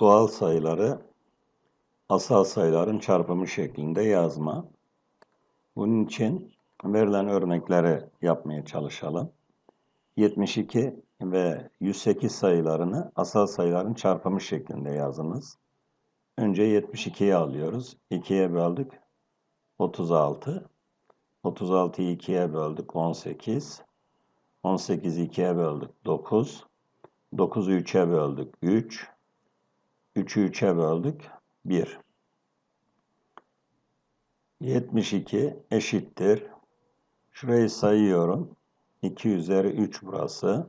doğal sayıları asal sayıların çarpımı şeklinde yazma. Bunun için verilen örnekleri yapmaya çalışalım. 72 ve 108 sayılarını asal sayıların çarpımı şeklinde yazınız. Önce 72'yi alıyoruz. 2'ye böldük. 36. 36'yı 2'ye böldük. 18. 18'i 2'ye böldük. 9. 9'u 3'e böldük. 3. 3'ü 3'e böldük. 1. 72 eşittir. Şurayı sayıyorum. 2 üzeri 3 burası.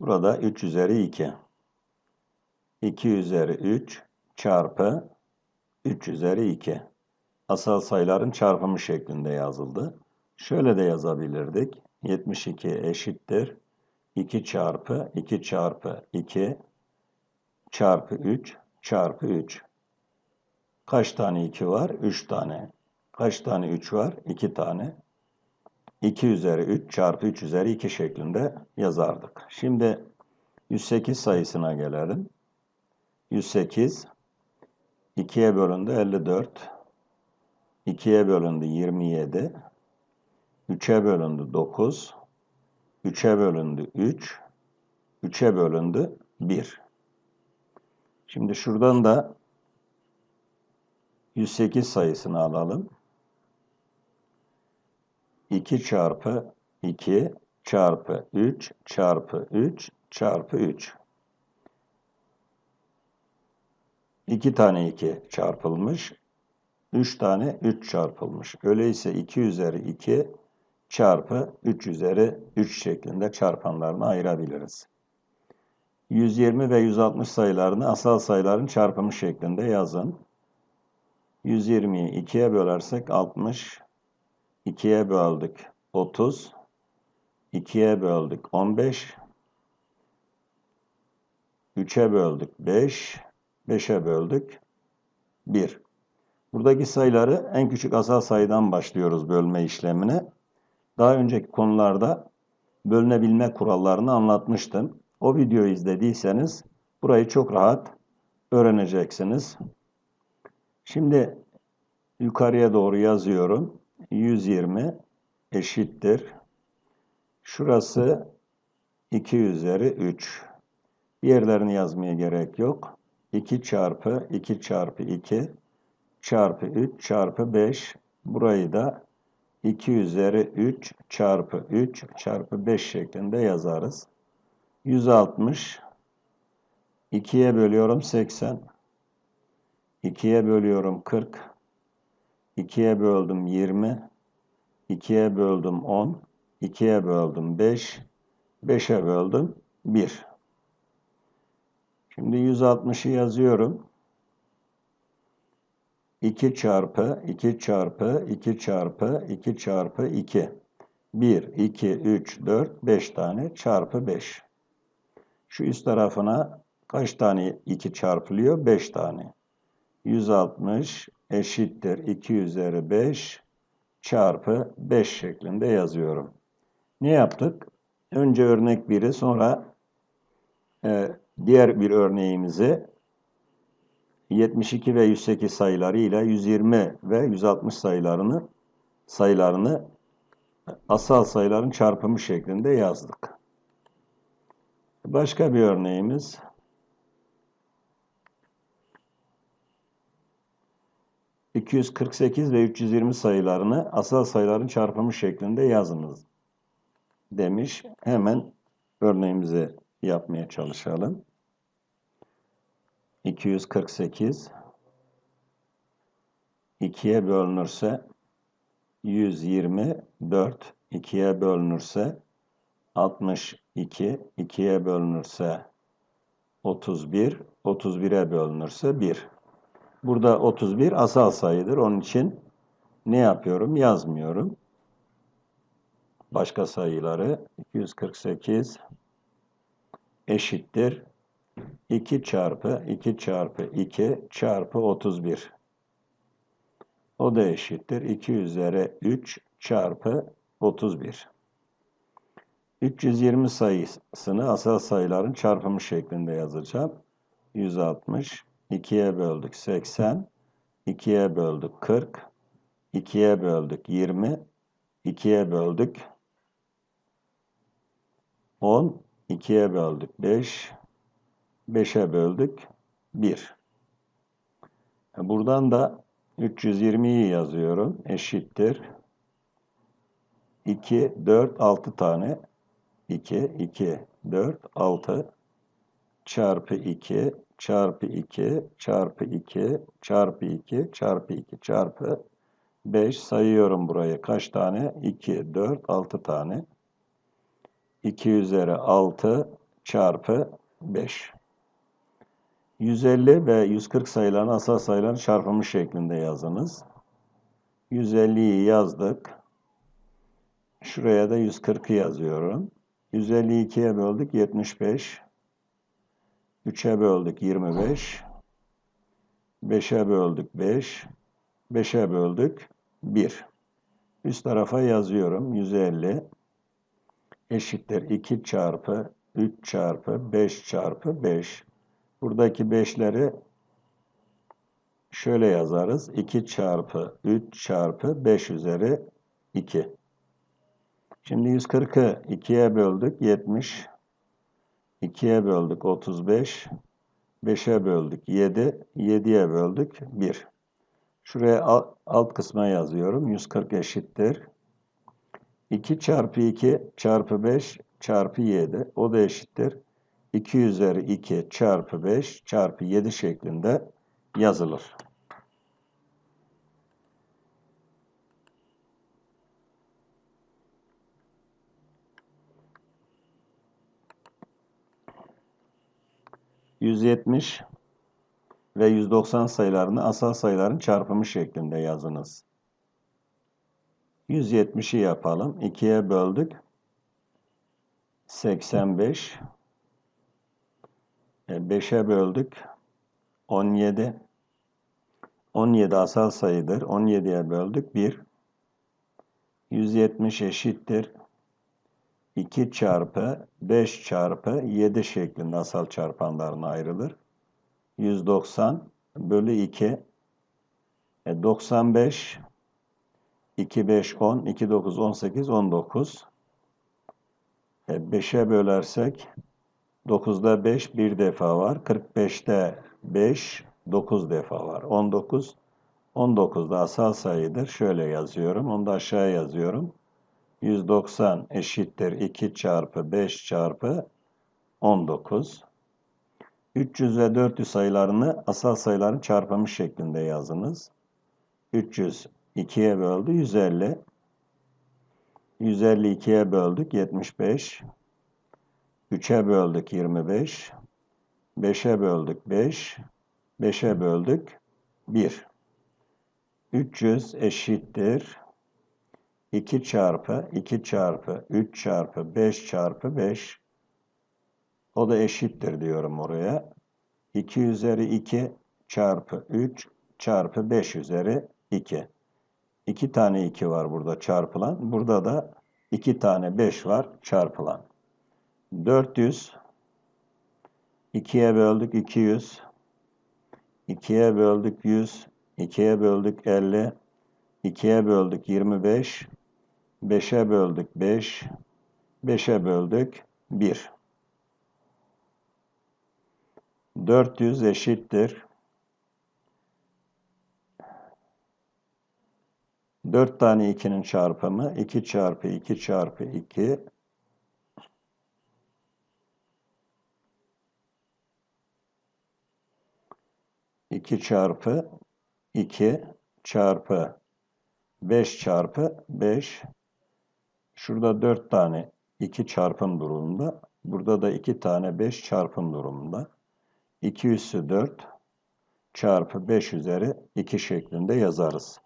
Burada 3 üzeri 2. 2 üzeri 3 çarpı 3 üzeri 2. Asal sayıların çarpımı şeklinde yazıldı. Şöyle de yazabilirdik. 72 eşittir. 2 çarpı 2 çarpı 2 çarpı 3 çarpı 3. Kaç tane 2 var? 3 tane. Kaç tane 3 var? 2 tane. 2 üzeri 3 çarpı 3 üzeri 2 şeklinde yazardık. Şimdi 108 sayısına gelelim. 108 2'ye bölündü 54. 2'ye bölündü 27. 3'e bölündü 9. 3'e bölündü 3. 3'e bölündü 1. Şimdi şuradan da 108 sayısını alalım. 2 çarpı 2 çarpı 3 çarpı 3 çarpı 3. 2 tane 2 çarpılmış. 3 tane 3 çarpılmış. Öyleyse 2 üzeri 2 çarpı 3 üzeri 3 şeklinde çarpanlarını ayırabiliriz. 120 ve 160 sayılarını asal sayıların çarpımı şeklinde yazın. 120'yi 2'ye bölersek 60, 2'ye böldük 30, 2'ye böldük 15, 3'e böldük 5, 5'e böldük 1. Buradaki sayıları en küçük asal sayıdan başlıyoruz bölme işlemine. Daha önceki konularda bölünebilme kurallarını anlatmıştım. O videoyu izlediyseniz burayı çok rahat öğreneceksiniz. Şimdi yukarıya doğru yazıyorum. 120 eşittir. Şurası 2 üzeri 3. Yerlerini yazmaya gerek yok. 2 çarpı 2 çarpı 2 çarpı 3 çarpı 5. Burayı da 2 üzeri 3 çarpı 3 çarpı 5 şeklinde yazarız. 160 2'ye bölüyorum 80 2'ye bölüyorum 40 2'ye böldüm 20 2'ye böldüm 10 2'ye böldüm 5 5'e böldüm 1 Şimdi 160'ı yazıyorum. 2 çarpı 2 çarpı 2 çarpı 2 çarpı 2. 1, 2, 3, 4, 5 tane çarpı 5. Şu üst tarafına kaç tane 2 çarpılıyor? 5 tane. 160 eşittir 2 üzeri 5 çarpı 5 şeklinde yazıyorum. Ne yaptık? Önce örnek 1'i sonra e, diğer bir örneğimizi 72 ve 108 sayıları ile 120 ve 160 sayılarını sayılarını asal sayıların çarpımı şeklinde yazdık. Başka bir örneğimiz 248 ve 320 sayılarını asal sayıların çarpımı şeklinde yazınız demiş. Hemen örneğimizi yapmaya çalışalım. 248 2'ye bölünürse 124 2'ye bölünürse 62 2'ye bölünürse 31 31'e bölünürse 1 Burada 31 asal sayıdır. Onun için ne yapıyorum? Yazmıyorum. Başka sayıları 248 eşittir 2 çarpı 2 çarpı 2 çarpı 31. O da eşittir 2 üzeri 3 çarpı 31. 320 sayısını asal sayıların çarpımı şeklinde yazacağım. 160. 2'ye böldük 80. 2'ye böldük 40. 2'ye böldük 20. 2'ye böldük 10. 2'ye böldük 5. 5'e böldük 1. Buradan da 320'yi yazıyorum. Eşittir. 2, 4, 6 tane. 2, 2, 4, 6 çarpı 2 çarpı 2 çarpı 2 çarpı 2 çarpı 2 çarpı 5 sayıyorum burayı. Kaç tane? 2, 4, 6 tane. 2 üzeri 6 çarpı 5. 150 ve 140 sayıların asal sayıların çarpımı şeklinde yazınız. 150'yi yazdık. Şuraya da 140'ı yazıyorum. 152'ye böldük 75. 3'e böldük 25. 5'e böldük 5. 5'e böldük 1. Üst tarafa yazıyorum. 150 eşittir 2 çarpı 3 çarpı 5 çarpı 5. Buradaki 5'leri şöyle yazarız. 2 çarpı 3 çarpı 5 üzeri 2. Şimdi 140'ı 2'ye böldük 70. 2'ye böldük 35. 5'e böldük 7. 7'ye böldük 1. Şuraya alt, kısma yazıyorum. 140 eşittir. 2 çarpı 2 çarpı 5 çarpı 7. O da eşittir. 2 üzeri 2 çarpı 5 çarpı 7 şeklinde yazılır. %70 ve 190 sayılarını asal sayıların çarpımı şeklinde yazınız. 170'i yapalım. 2'ye böldük. 85 5'e böldük. 17. 17 asal sayıdır. 17'ye böldük. 1. 170 eşittir. 2 çarpı 5 çarpı 7 şeklinde asal çarpanlarına ayrılır. 190 bölü 2. E, 95 2, 5, 10, 2, 9, 18, 19. E, 5'e bölersek 9'da 5 bir defa var. 45'te 5 9 defa var. 19 19'da asal sayıdır. Şöyle yazıyorum. Onu da aşağıya yazıyorum. 190 eşittir 2 çarpı 5 çarpı 19. 300 ve 400 sayılarını asal sayıların çarpımı şeklinde yazınız. 300 2'ye böldü 150. 150 2'ye böldük 75. 3'e böldük 25. 5'e böldük 5. 5'e böldük 1. 300 eşittir. 2 çarpı 2 çarpı 3 çarpı 5 çarpı 5. O da eşittir diyorum oraya. 2 üzeri 2 çarpı 3 çarpı 5 üzeri 2. 2 tane 2 var burada çarpılan. Burada da 2 tane 5 var çarpılan. 400 2'ye böldük 200 2'ye böldük 100 2'ye böldük 50 2'ye böldük 25 5'e böldük 5 5'e böldük 1 400 eşittir. 4 tane 2'nin çarpımı 2 çarpı 2 çarpı 2 2 çarpı 2 çarpı 5 çarpı 5 şurada 4 tane 2 çarpım durumunda burada da 2 tane 5 çarpım durumunda 2 üssü 4 çarpı 5 üzeri 2 şeklinde yazarız.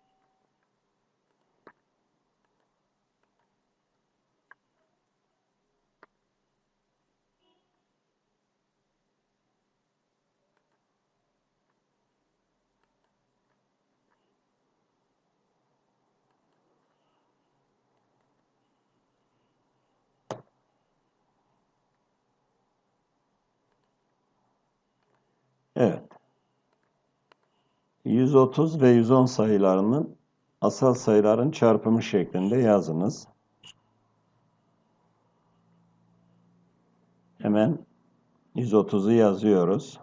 130 ve 110 sayılarının asal sayıların çarpımı şeklinde yazınız. Hemen 130'u yazıyoruz.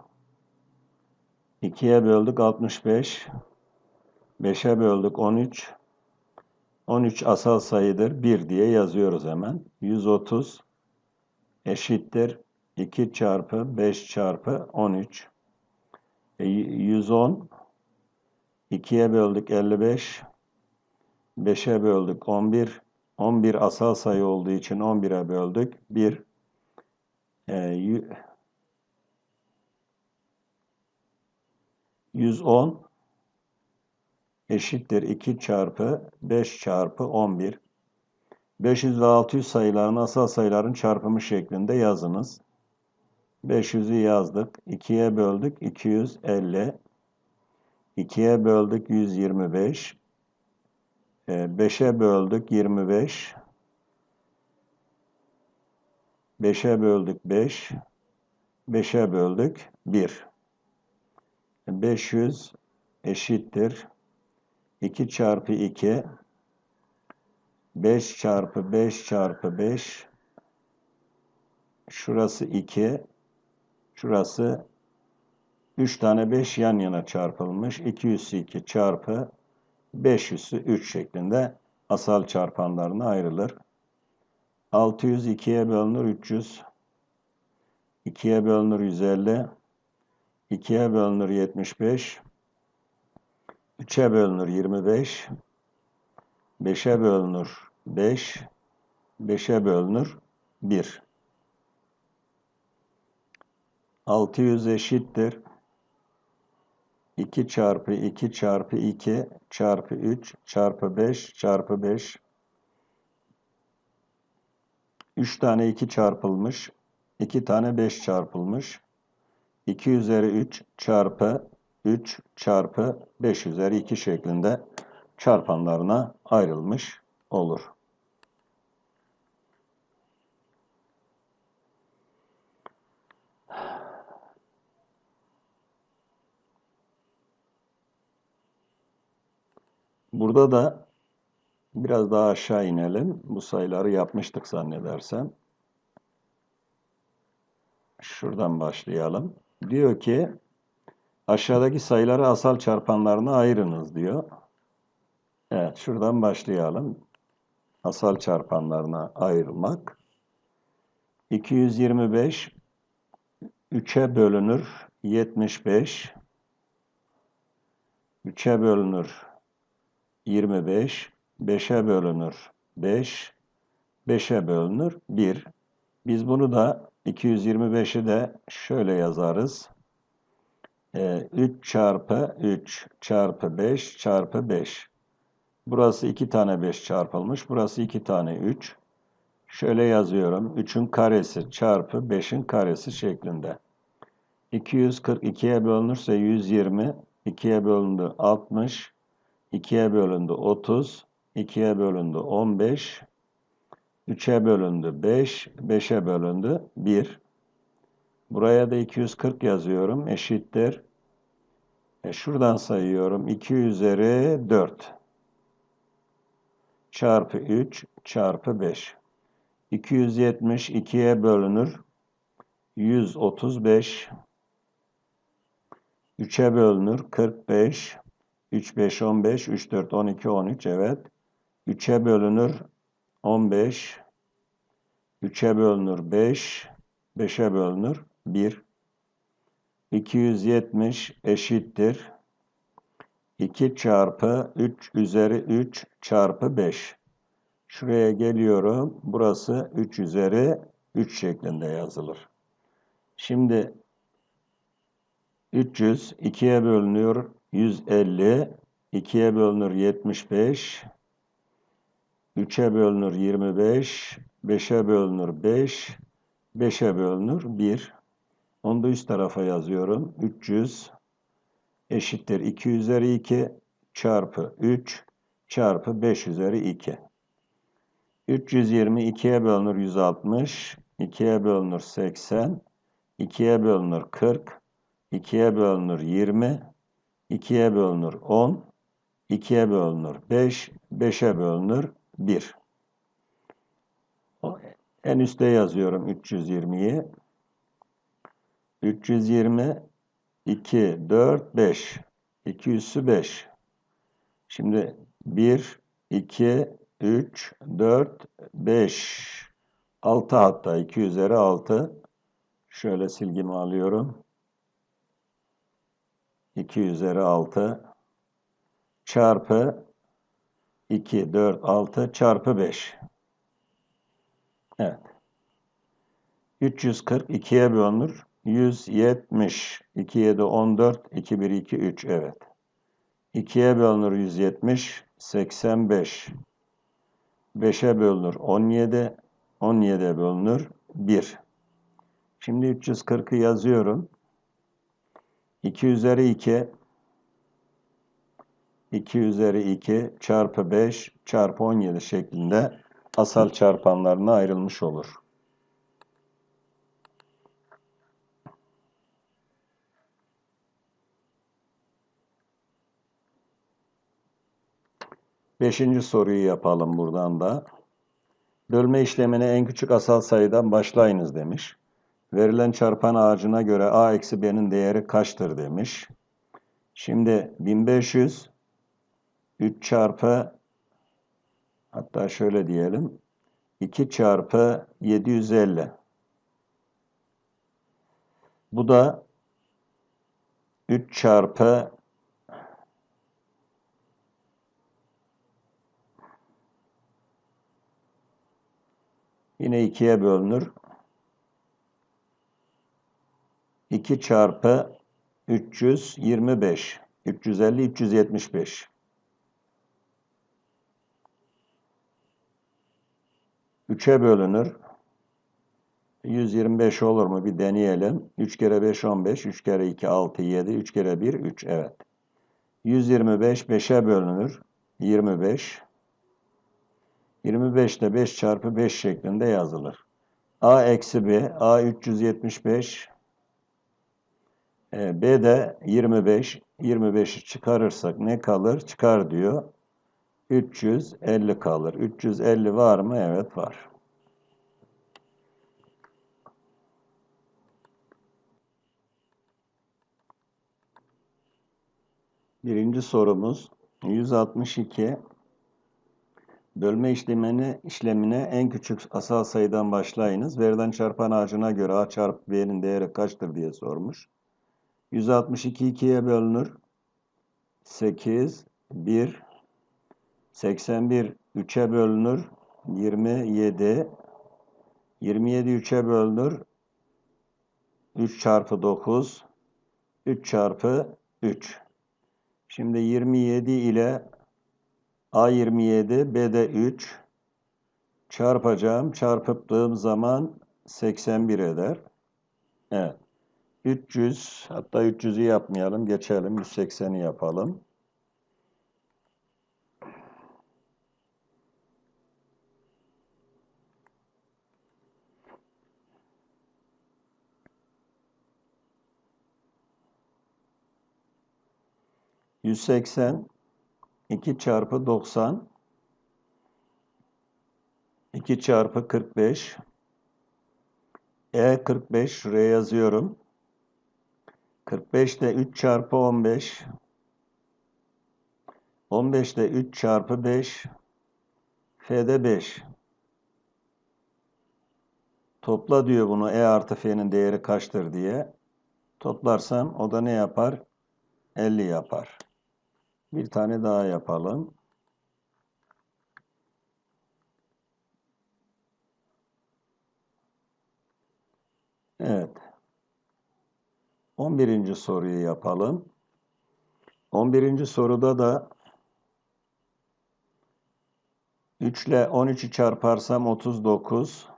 2'ye böldük 65. 5'e böldük 13. 13 asal sayıdır. 1 diye yazıyoruz hemen. 130 eşittir 2 çarpı 5 çarpı 13. E, 110 2'ye böldük 55. 5'e böldük 11. 11 asal sayı olduğu için 11'e böldük. 1 e, 110 eşittir 2 çarpı 5 çarpı 11. 500 ve 600 sayılarını asal sayıların çarpımı şeklinde yazınız. 500'ü yazdık. 2'ye böldük 250. 2'ye böldük 125. 5'e böldük 25. 5'e böldük 5. 5'e böldük 1. 500 eşittir 2 çarpı 2 5 çarpı 5 çarpı 5 şurası 2 şurası 3 tane 5 yan yana çarpılmış. 2 üssü 2 çarpı 5 üssü 3 şeklinde asal çarpanlarına ayrılır. 600 2'ye bölünür 300 2'ye bölünür 150 2'ye bölünür 75 3'e bölünür 25 5'e bölünür 5 5'e bölünür 1 600 eşittir 2 çarpı 2 çarpı 2 çarpı 3 çarpı 5 çarpı 5 3 tane 2 çarpılmış. 2 tane 5 çarpılmış. 2 üzeri 3 çarpı 3 çarpı 5 üzeri 2 şeklinde çarpanlarına ayrılmış olur. Burada da biraz daha aşağı inelim. Bu sayıları yapmıştık zannedersem. Şuradan başlayalım. Diyor ki aşağıdaki sayıları asal çarpanlarına ayırınız diyor. Evet şuradan başlayalım. Asal çarpanlarına ayırmak. 225 3'e bölünür 75 3'e bölünür 25 5'e bölünür 5 5'e bölünür 1 biz bunu da 225'i de şöyle yazarız. 3 ee, çarpı 3 çarpı 5 çarpı 5. Burası 2 tane 5 çarpılmış. Burası 2 tane 3. Şöyle yazıyorum. 3'ün karesi çarpı 5'in karesi şeklinde. 242'ye bölünürse 120. 2'ye bölündü 60. 2'ye bölündü 30. 2'ye bölündü 15. 3'e bölündü 5, 5'e bölündü 1. Buraya da 240 yazıyorum. Eşittir. E şuradan sayıyorum. 2 üzeri 4 çarpı 3 çarpı 5. 270 2'ye bölünür. 135 3'e bölünür. 45 3 5 15 3 4 12 13 evet. 3'e bölünür 15 3'e bölünür 5 5'e bölünür 1 270 eşittir. 2 çarpı 3 üzeri 3 çarpı 5 şuraya geliyorum. Burası 3 üzeri 3 şeklinde yazılır. Şimdi 300 2'ye bölünüyor 150 2'ye bölünür 75 3'e bölünür 25, 5'e bölünür 5, 5'e bölünür 1. Onu da üst tarafa yazıyorum. 300 eşittir 2 üzeri 2 çarpı 3 çarpı 5 üzeri 2. 320 2'ye bölünür 160, 2'ye bölünür 80, 2'ye bölünür 40, 2'ye bölünür 20, 2'ye bölünür 10, 2'ye bölünür 5, 5'e bölünür 1. O- En üstte yazıyorum 320'yi. 320, 2, 4, 5. 2 üssü 5. Şimdi 1, 2, 3, 4, 5. 6 hatta 2 üzeri 6. Şöyle silgimi alıyorum. 2 üzeri 6 çarpı 2, 4, 6 çarpı 5. Evet. 340 2'ye bölünür. 170. 2, 7, 14. 2, 1, 2, 3. Evet. 2'ye bölünür 170. 85. 5'e bölünür 17. 17'ye bölünür 1. Şimdi 340'ı yazıyorum. 2 üzeri 2 2 üzeri 2 çarpı 5 çarpı 17 şeklinde asal çarpanlarına ayrılmış olur. Beşinci soruyu yapalım buradan da. Bölme işlemine en küçük asal sayıdan başlayınız demiş. Verilen çarpan ağacına göre a eksi b'nin değeri kaçtır demiş. Şimdi 1500 3 çarpı hatta şöyle diyelim 2 çarpı 750. Bu da 3 çarpı yine 2'ye bölünür. 2 çarpı 325. 350, 375. Üçe bölünür. 125 olur mu? Bir deneyelim. 3 kere 5, 15. 3 kere 2, 6, 7. 3 kere 1, 3. Evet. 125, 5'e bölünür. 25. 25 de 5 çarpı 5 şeklinde yazılır. A eksi B, A 375, e, B de 25. 25'i çıkarırsak ne kalır? Çıkar diyor. 350 kalır. 350 var mı? Evet var. Birinci sorumuz 162 Bölme işlemini, işlemine en küçük asal sayıdan başlayınız. Verilen çarpan ağacına göre A çarpı B'nin değeri kaçtır diye sormuş. 162 2'ye bölünür. 8, 1, 81 3'e bölünür. 27, 27 3'e bölünür. 3 çarpı 9, 3 çarpı 3. Şimdi 27 ile A27, B'de 3 çarpacağım. Çarpıldığım zaman 81 eder. Evet. 300 hatta 300'ü yapmayalım. Geçelim. 180'i yapalım. Yüz seksen 2 çarpı 90 2 çarpı 45 E 45 şuraya yazıyorum. 45 de 3 çarpı 15 15 de 3 çarpı 5 F'de 5 Topla diyor bunu E artı F'nin değeri kaçtır diye. Toplarsam o da ne yapar? 50 yapar. Bir tane daha yapalım. Evet. 11. soruyu yapalım. 11. soruda da 3 ile 13'ü çarparsam 39.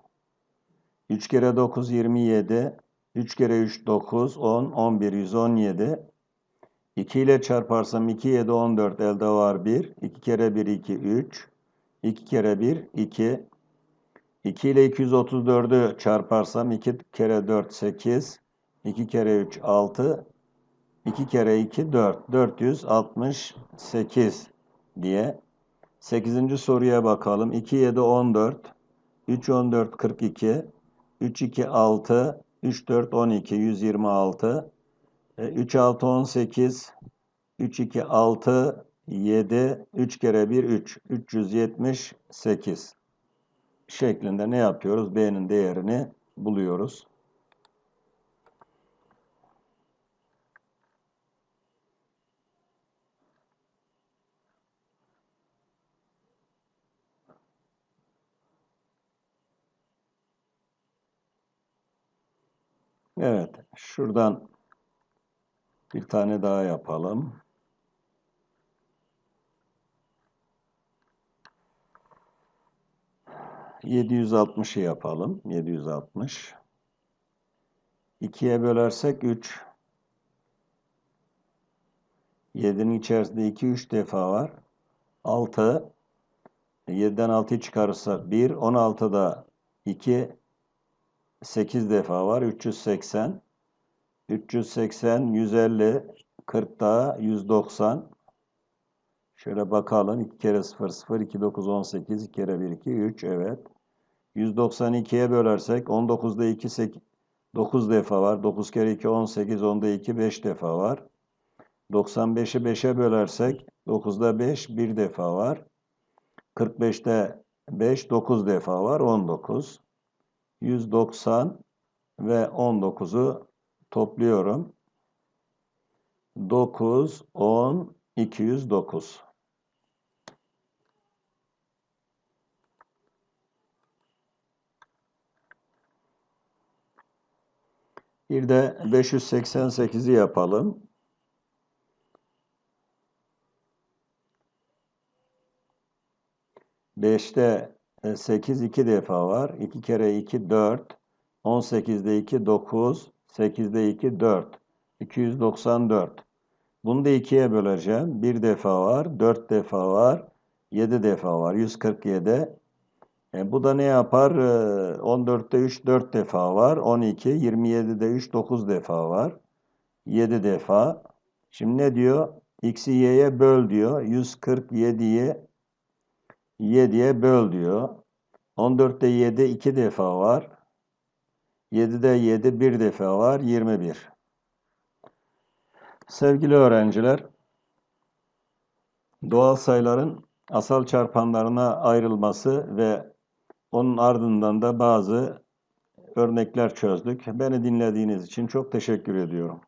3 kere 9 27. 3 kere 3 9 10 11 117. 2 ile çarparsam 2 7 14 elde var 1. 2 kere 1 2 3. 2 kere 1 2. 2 ile 234'ü çarparsam 2 kere 4 8. 2 kere 3 6. 2 kere 2 4. 468 diye. 8. soruya bakalım. 2 7 14. 3 14 42. 3 2 6. 3 4 12 126. 3 6 18. 3 2 6 7 3 kere 1 3 378 şeklinde ne yapıyoruz? B'nin değerini buluyoruz. Evet, şuradan bir tane daha yapalım. Yedi yüz altmışı yapalım. Yedi yüz altmış. İkiye bölersek üç. Yedinin içerisinde iki üç defa var. Altı. Yediden altıyı çıkarırsak bir. On altıda iki 8 defa var. 380. 380, 150, 40 daha 190. Şöyle bakalım. 2 kere 0, 0, 2, 9, 18, 2 kere 1, 2, 3. Evet. 192'ye bölersek 19'da 2, 8, 9 defa var. 9 kere 2, 18, 10'da 2, 5 defa var. 95'i 5'e bölersek 9'da 5, 1 defa var. 45'te 5, 9 defa var. 19. 190 ve 19'u topluyorum. 9, 10, 209. Bir de 588'i yapalım. Beşte 8 2 defa var. 2 kere 2 4. 18'de 2 9. 8'de 2 4. 294. Bunu da 2'ye böleceğim. 1 defa var. 4 defa var. 7 defa var. 147. E, bu da ne yapar? E, 14'te 3 4 defa var. 12. 27'de 3 9 defa var. 7 defa. Şimdi ne diyor? X'i y'ye böl diyor. 147'yi 7'ye böl diyor. 14'te 7 2 defa var. 7'de 7 bir defa var. 21. Sevgili öğrenciler, doğal sayıların asal çarpanlarına ayrılması ve onun ardından da bazı örnekler çözdük. Beni dinlediğiniz için çok teşekkür ediyorum.